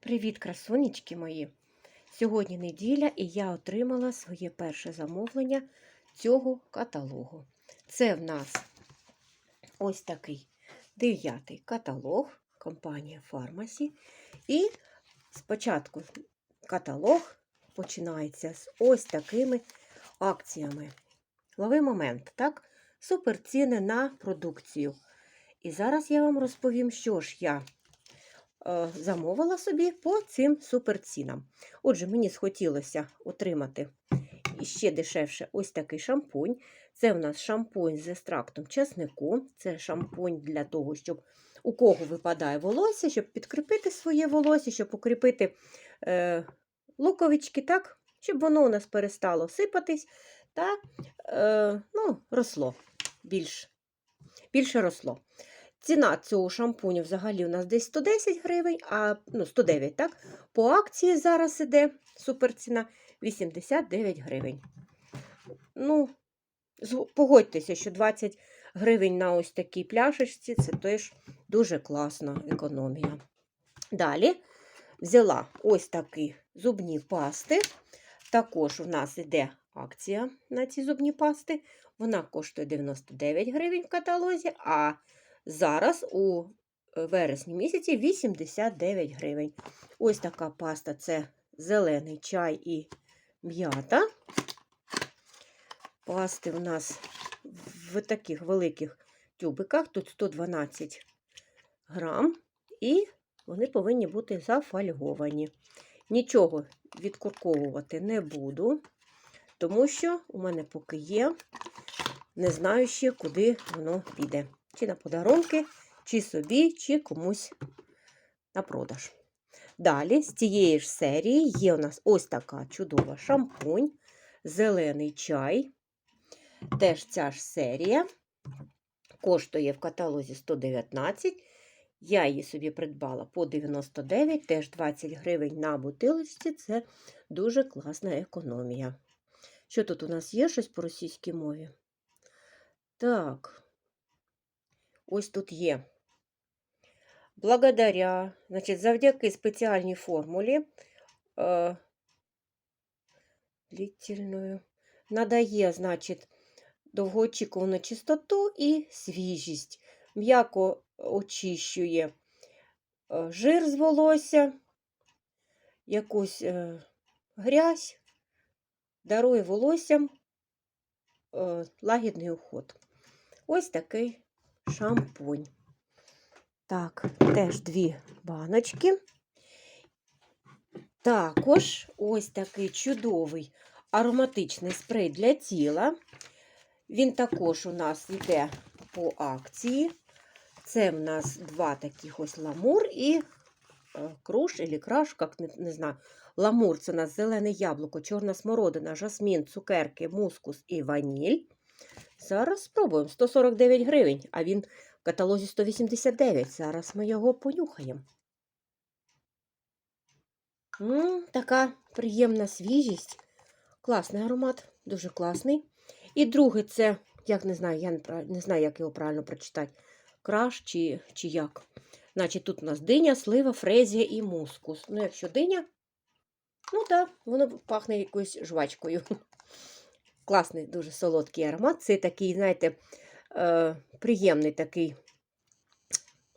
Привіт, красунечки мої! Сьогодні неділя і я отримала своє перше замовлення цього каталогу. Це в нас ось такий дев'ятий каталог компанія Фармасі. І спочатку каталог починається з ось такими акціями. Лови момент, так? Суперціни на продукцію. І зараз я вам розповім, що ж я замовила собі по цим суперцінам. Отже, мені схотілося отримати ще дешевше ось такий шампунь. Це в нас шампунь з екстрактом чеснику. Це шампунь для того, щоб у кого випадає волосся, щоб підкріпити своє волосся, щоб укріпити е, луковички, так? щоб воно у нас перестало сипатись та е, ну, росло більш, більше росло. Ціна цього шампуню взагалі у нас десь 110 гривень, а ну, 109, так? По акції зараз іде суперціна 89 гривень. Ну, погодьтеся, що 20 гривень на ось такій пляшечці це теж дуже класна економія. Далі взяла ось такі зубні пасти. Також у нас іде акція на ці зубні пасти. Вона коштує 99 гривень в каталозі, а зараз у е, вересні місяці 89 гривень. Ось така паста це зелений чай і м'ята. Пасти у нас в таких великих тюбиках, тут 112 грам, і вони повинні бути зафольговані. Нічого відкурковувати не буду, тому що у мене поки є, не знаю ще, куди воно піде. Чи на подарунки, чи собі, чи комусь на продаж. Далі, з цієї ж серії є у нас ось така чудова шампунь, зелений чай. Теж ця ж серія. Коштує в каталозі 119. Я її собі придбала по 99, теж 20 гривень на бутилочці. Це дуже класна економія. Що тут у нас є щось по російській мові? Так, ось тут є. Благодаря, значить, завдяки спеціальній формулі е, длительною, надає, значить, довгоочікувану чистоту і свіжість. М'яко очищує е, жир з волосся, якусь е, грязь, дарує волоссям е, лагідний уход. Ось такий шампунь. Так, теж дві баночки. Також ось такий чудовий ароматичний спрей для тіла. Він також у нас йде по акції. Це в нас два таких ось ламур і е, круш, або краш, як не, не знаю. Ламур це у нас зелене яблуко, чорна смородина, жасмін, цукерки, мускус і ваніль. Зараз спробуємо 149 гривень, а він в каталозі 189. Зараз ми його понюхаємо. М, така приємна свіжість. Класний аромат, дуже класний. І другий це, як не знаю, я не, не знаю, як його правильно прочитати. Краш чи, чи як. Значить, тут у нас диня, слива, фрезія і мускус. Ну, якщо диня, ну так, воно пахне якоюсь жвачкою. Класний, дуже солодкий аромат. Це такий, знаєте, е, приємний такий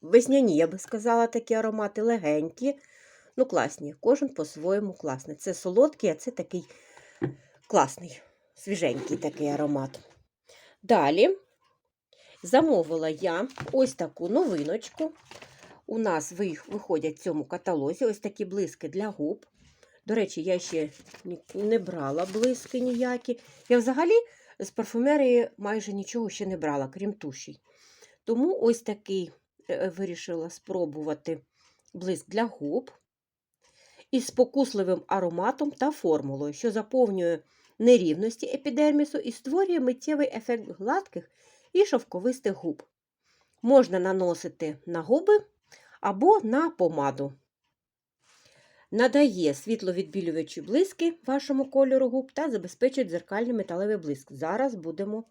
весняні, я би сказала, такі аромати, легенькі. Ну, класні. Кожен по-своєму класний. Це солодкий, а це такий класний, свіженький такий аромат. Далі замовила я ось таку новиночку. У нас виходять в цьому каталозі ось такі блиски для губ. До речі, я ще не брала блиски ніякі. Я взагалі з парфумерії майже нічого ще не брала, крім туші. Тому ось такий е, вирішила спробувати блиск для губ із спокусливим ароматом та формулою, що заповнює нерівності епідермісу і створює миттєвий ефект гладких і шовковистих губ. Можна наносити на губи або на помаду. Надає світловідбілюючі блиски вашому кольору губ та забезпечує дзеркальний металевий блиск. Зараз будемо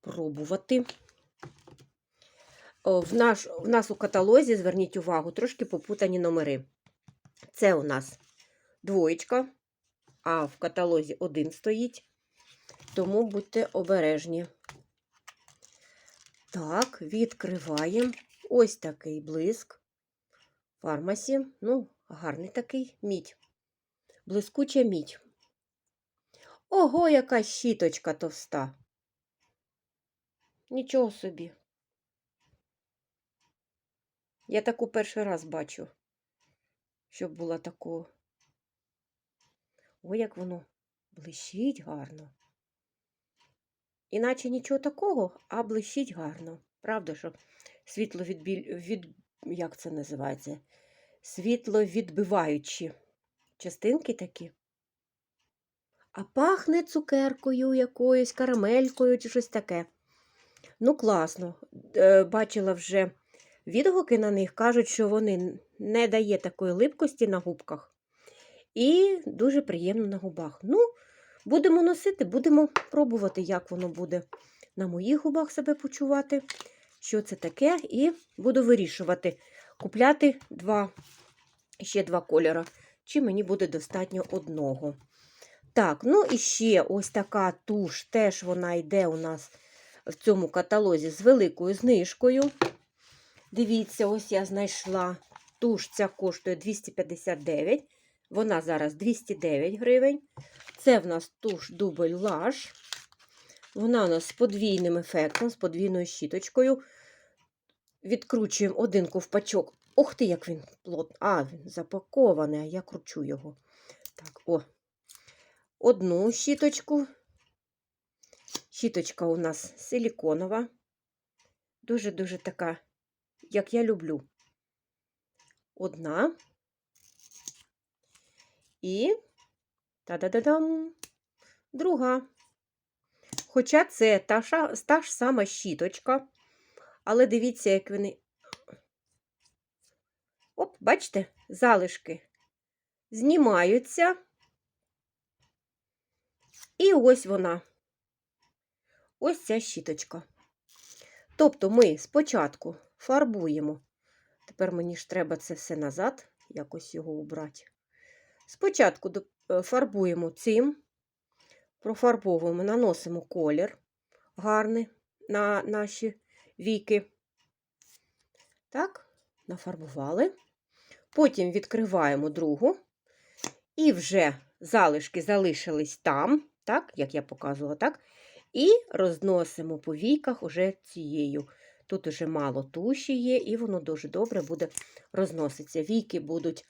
пробувати. В, наш, в нас у каталозі, зверніть увагу, трошки попутані номери. Це у нас двоєчка, а в каталозі один стоїть. Тому будьте обережні. Так, відкриваємо. Ось такий блиск. Фармасі. Ну, гарний такий мідь. Блискуча мідь. Ого, яка щіточка товста. Нічого собі. Я таку перший раз бачу, щоб була такого. Ой, як воно блищить гарно. Іначе нічого такого, а блищить гарно. Правда, що світло відбіль... від... як це називається? Світло відбиваючі частинки такі. А пахне цукеркою якоюсь, карамелькою чи щось таке. Ну, класно. Е, Бачила вже відгуки на них, кажуть, що вони не дає такої липкості на губках. І дуже приємно на губах. Ну, будемо носити, будемо пробувати, як воно буде на моїх губах себе почувати, що це таке, і буду вирішувати, купляти два, ще два кольори, чи мені буде достатньо одного. Так, ну і ще ось така туш, теж вона йде у нас в цьому каталозі з великою знижкою. Дивіться, ось я знайшла туш, ця коштує 259, вона зараз 209 гривень. Це в нас туш дубль лаж. Вона у нас з подвійним ефектом, з подвійною щіточкою. Відкручуємо один ковпачок. Ох ти, як він плотний. А, він запакований, а я кручу його. Так, о. Одну щіточку. Щіточка у нас силіконова. Дуже-дуже така, як я люблю. Одна. І та-да-да-дам, друга. Хоча це та, та ж сама щіточка, але дивіться, як вони. Оп, бачите, залишки знімаються. І ось вона. Ось ця щіточка. Тобто ми спочатку фарбуємо. Тепер мені ж треба це все назад, якось його убрати. Спочатку фарбуємо цим, профарбовуємо, наносимо колір гарний на наші віки. Так, нафарбували. Потім відкриваємо другу. І вже залишки залишились там, так, як я показувала, так. І розносимо по війках уже цією. Тут уже мало туші є, і воно дуже добре буде розноситися. Війки будуть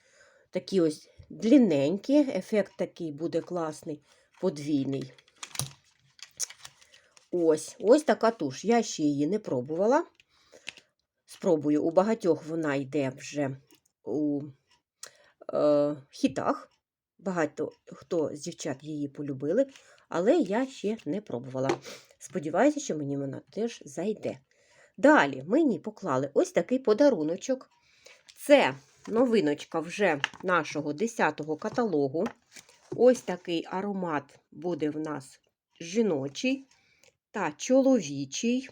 такі ось длинненькі, ефект такий буде класний, подвійний. Ось ось така туш. Я ще її не пробувала. Спробую, у багатьох вона йде вже у е, хітах. Багато хто з дівчат її полюбили, але я ще не пробувала. Сподіваюся, що мені вона теж зайде. Далі мені поклали ось такий подаруночок. Це новиночка вже нашого 10-го каталогу. Ось такий аромат буде в нас жіночий та чоловічий.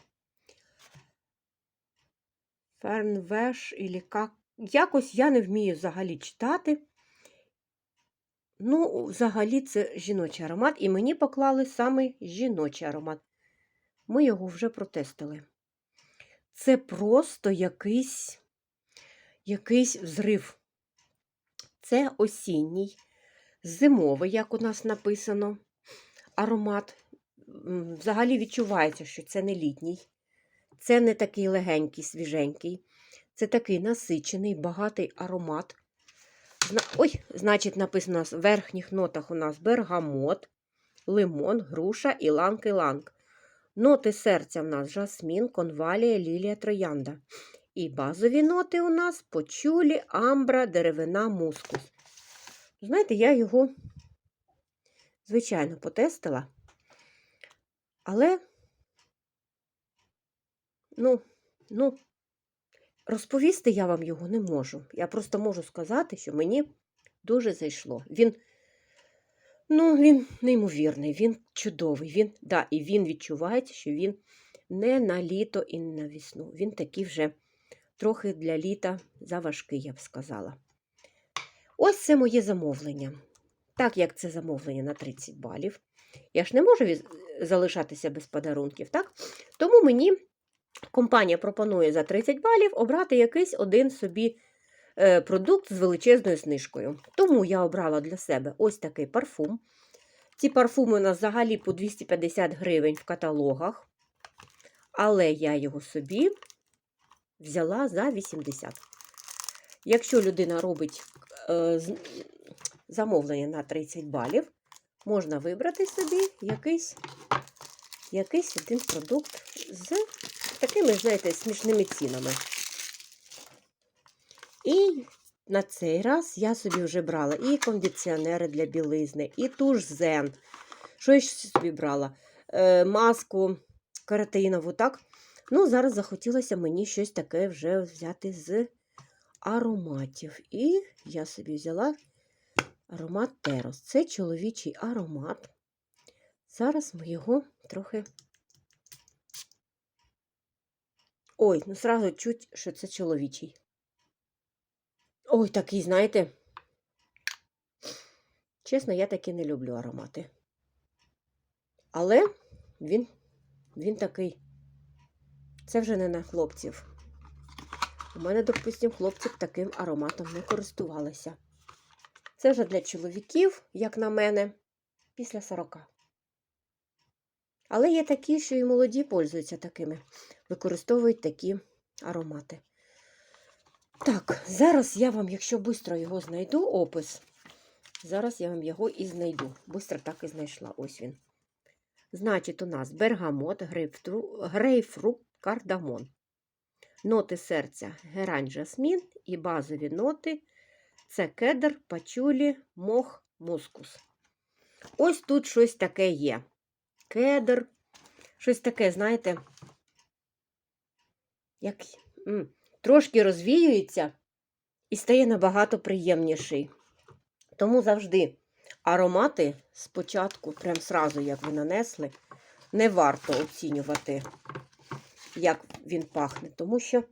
Фернвеш, якось я не вмію взагалі читати. Ну, взагалі, це жіночий аромат, і мені поклали саме жіночий аромат. Ми його вже протестили. Це просто якийсь якийсь взрив. Це осінній, зимовий, як у нас написано, аромат. Взагалі відчувається, що це не літній, це не такий легенький, свіженький. Це такий насичений, багатий аромат. Ой, значить, написано в верхніх нотах у нас бергамот, лимон, груша, іланг-іланг. Ноти серця в нас жасмін, конвалія, лілія, троянда. І базові ноти у нас почулі, амбра, деревина, мускус. Знаєте, я його, звичайно, потестила, але, ну, ну, розповісти я вам його не можу. Я просто можу сказати, що мені дуже зайшло. Він, ну, він неймовірний, він чудовий. Він, да, І він відчувається, що він не на літо і не на весну. Він такий вже трохи для літа заважкий, я б сказала. Ось це моє замовлення. Так як це замовлення на 30 балів, я ж не можу залишатися без подарунків, так? Тому мені компанія пропонує за 30 балів обрати якийсь один собі е, продукт з величезною знижкою. Тому я обрала для себе ось такий парфум. Ці парфуми у нас взагалі по 250 гривень в каталогах, але я його собі взяла за 80. Якщо людина робить е, замовлення на 30 балів, можна вибрати собі якийсь, якийсь один продукт з такими, знаєте, смішними цінами. І на цей раз я собі вже брала і кондиціонери для білизни, і туш зен. Що я ще собі брала? Е, маску каротинову, так? Ну, зараз захотілося мені щось таке вже взяти з ароматів. І я собі взяла аромат Терос. Це чоловічий аромат. Зараз ми його трохи. Ой, ну сразу чуть, що це чоловічий. Ой, такий, знаєте. Чесно, я таки не люблю аромати. Але він, він такий. Це вже не на хлопців. У мене, допустим, хлопці таким ароматом не користувалися. Це вже для чоловіків, як на мене, після 40. Але є такі, що і молоді пользуються такими, використовують такі аромати. Так, зараз я вам, якщо швидко його знайду, опис, зараз я вам його і знайду. Бистро так і знайшла. Ось він. Значить, у нас бергамот, грейпфрут кардамон. Ноти серця герань жасмін і базові ноти це кедр, пачулі, мох, мускус. Ось тут щось таке є. Кедр, щось таке, знаєте, як трошки розвіюється і стає набагато приємніший. Тому завжди аромати спочатку, прям сразу, як ви нанесли, не варто оцінювати, як він пахне, тому що,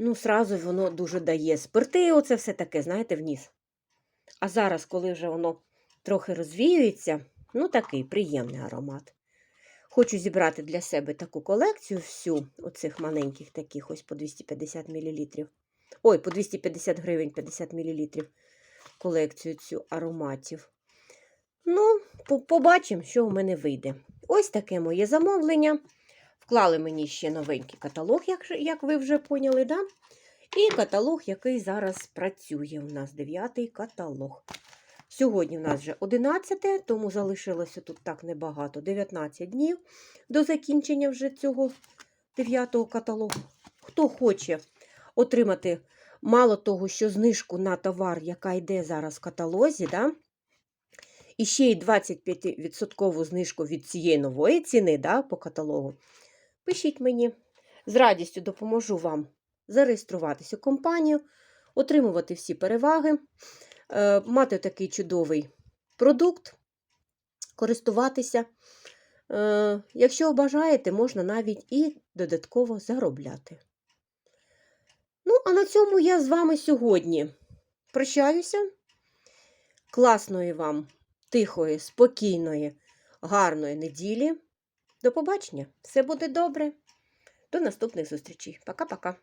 ну, сразу воно дуже дає спирти, оце все таке, знаєте, вниз. А зараз, коли вже воно трохи розвіюється, ну, такий приємний аромат. Хочу зібрати для себе таку колекцію всю, оцих маленьких таких, ось по 250 мл. Ой, по 250 гривень 50 мл колекцію цю ароматів. Ну, побачимо, що в мене вийде. Ось таке моє замовлення. Вклали мені ще новенький каталог, як, як ви вже поняли, да? І каталог, який зараз працює. У нас дев'ятий каталог. Сьогодні в нас вже 11, тому залишилося тут так небагато. 19 днів до закінчення вже цього дев'ятого каталогу. Хто хоче отримати мало того, що знижку на товар, яка йде зараз в каталозі, да? і ще й 25% знижку від цієї нової ціни да, по каталогу, пишіть мені. З радістю допоможу вам зареєструватися у компанію, отримувати всі переваги, е, мати такий чудовий продукт, користуватися. Е, Якщо бажаєте, можна навіть і додатково заробляти. Ну, а на цьому я з вами сьогодні прощаюся. Класної вам, тихої, спокійної, гарної неділі. До побачення! Все буде добре. До наступних зустрічей. Пока-пока.